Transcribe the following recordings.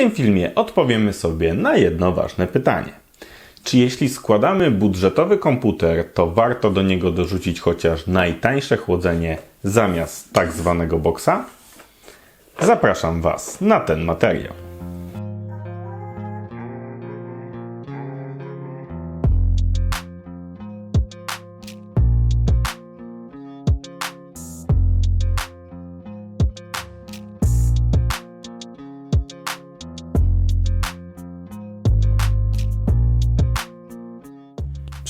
tym filmie odpowiemy sobie na jedno ważne pytanie. Czy jeśli składamy budżetowy komputer, to warto do niego dorzucić chociaż najtańsze chłodzenie zamiast tak zwanego boksa? Zapraszam Was na ten materiał.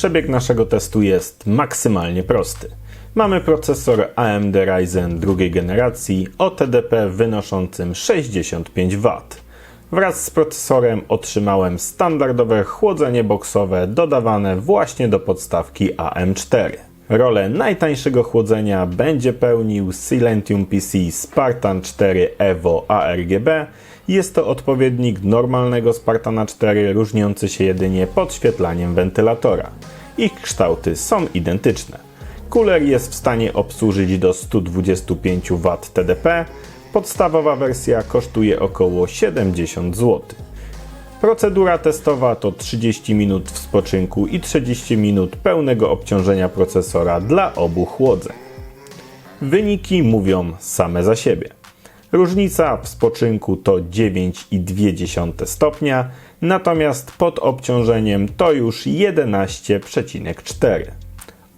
Przebieg naszego testu jest maksymalnie prosty. Mamy procesor AMD Ryzen drugiej generacji o TDP wynoszącym 65 W. Wraz z procesorem otrzymałem standardowe chłodzenie boksowe dodawane właśnie do podstawki AM4. Rolę najtańszego chłodzenia będzie pełnił Silentium PC Spartan 4 Evo ARGB. Jest to odpowiednik normalnego Spartana 4, różniący się jedynie podświetlaniem wentylatora. Ich kształty są identyczne. Cooler jest w stanie obsłużyć do 125 W TDP. Podstawowa wersja kosztuje około 70 zł. Procedura testowa to 30 minut w spoczynku i 30 minut pełnego obciążenia procesora dla obu chłodzeń. Wyniki mówią same za siebie. Różnica w spoczynku to 9,2 stopnia, natomiast pod obciążeniem to już 11,4.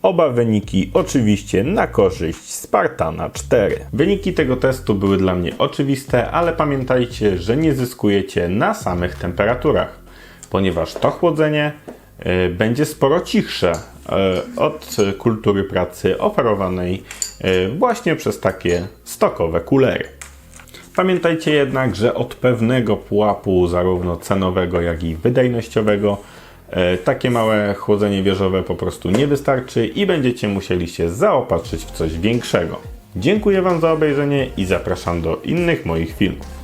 Oba wyniki oczywiście na korzyść Spartana 4. Wyniki tego testu były dla mnie oczywiste, ale pamiętajcie, że nie zyskujecie na samych temperaturach, ponieważ to chłodzenie y, będzie sporo cichsze y, od kultury pracy oferowanej y, właśnie przez takie stokowe kulery. Pamiętajcie jednak, że od pewnego pułapu, zarówno cenowego, jak i wydajnościowego, e, takie małe chłodzenie wieżowe po prostu nie wystarczy i będziecie musieli się zaopatrzyć w coś większego. Dziękuję Wam za obejrzenie i zapraszam do innych moich filmów.